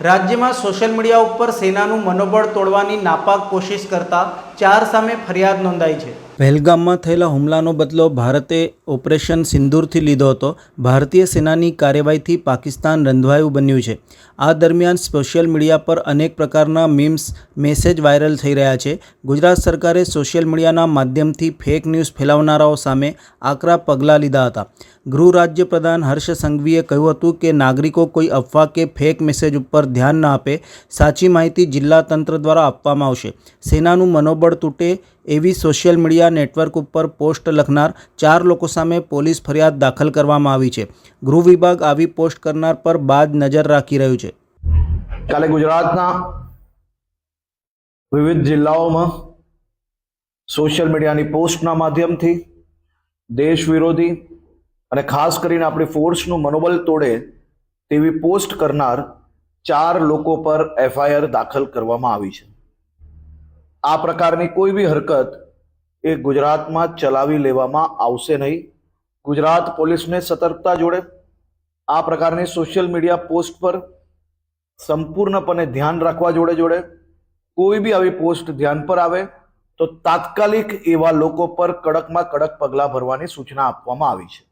રાજ્યમાં social media ઉપર સેનાનું મનોબળ તોડવાની નાપાક કોશિશ કરતા ચાર સામે ફરિયાદ નોંધાઈ છે. પહેલગામમાં થયેલા હુમલાનો બદલો ભારતે ઓપરેશન સિંદૂરથી લીધો હતો. ભારતીય સેનાની કાર્યવાહીથી પાકિસ્તાન રંધવાયું બન્યું છે. આ દરમિયાન સોશિયલ મીડિયા પર અનેક પ્રકારના મીમ્સ, મેસેજ વાયરલ થઈ રહ્યા છે. ગુજરાત સરકારે સોશિયલ મીડિયાના માધ્યમથી ફેક ન્યૂઝ ફેલાવનારાઓ સામે આકરા પગલાં લીધા હતા. ગૃહ રાજ્ય પ્રધાન હર્ષ સંઘવીએ કહ્યું હતું કે નાગરિકો કોઈ અફવા કે ફેક મેસેજ ઉપર ધ્યાન ન આપે. સાચી માહિતી જિલ્લા તંત્ર દ્વારા આપવામાં આવશે. સેનાનું મનોબળ તૂટે એવી સોશિયલ મીડિયા નેટવર્ક ઉપર પોસ્ટ લખનાર ચાર લોકો સામે પોલીસ ફરિયાદ દાખલ કરવામાં આવી છે. ગૃહ વિભાગ આવી પોસ્ટ કરનાર પર બાદ નજર રાખી રહ્યું છે. કાલે ગુજરાતના વિવિધ જિલ્લાઓમાં સોશિયલ મીડિયાની પોસ્ટના માધ્યમથી દેશ વિરોધી અને ખાસ કરીને આપણી ફોર્સનું મનોબળ તોડે તેવી પોસ્ટ કરનાર ચાર લોકો પર એફઆઈઆર દાખલ કરવામાં આવી છે. આ પ્રકારની કોઈ બી હરકત એ ગુજરાતમાં ચલાવી લેવામાં આવશે નહીં. ગુજરાત પોલીસને સતર્કતા જોડે આ પ્રકારની સોશિયલ મીડિયા પોસ્ટ પર સંપૂર્ણપણે ધ્યાન રાખવા જોડે જોડે કોઈ બી આવી પોસ્ટ ધ્યાન પર આવે તો તાત્કાલિક એવા લોકો પર કડકમાં કડક પગલાં ભરવાની સૂચના આપવામાં આવી છે.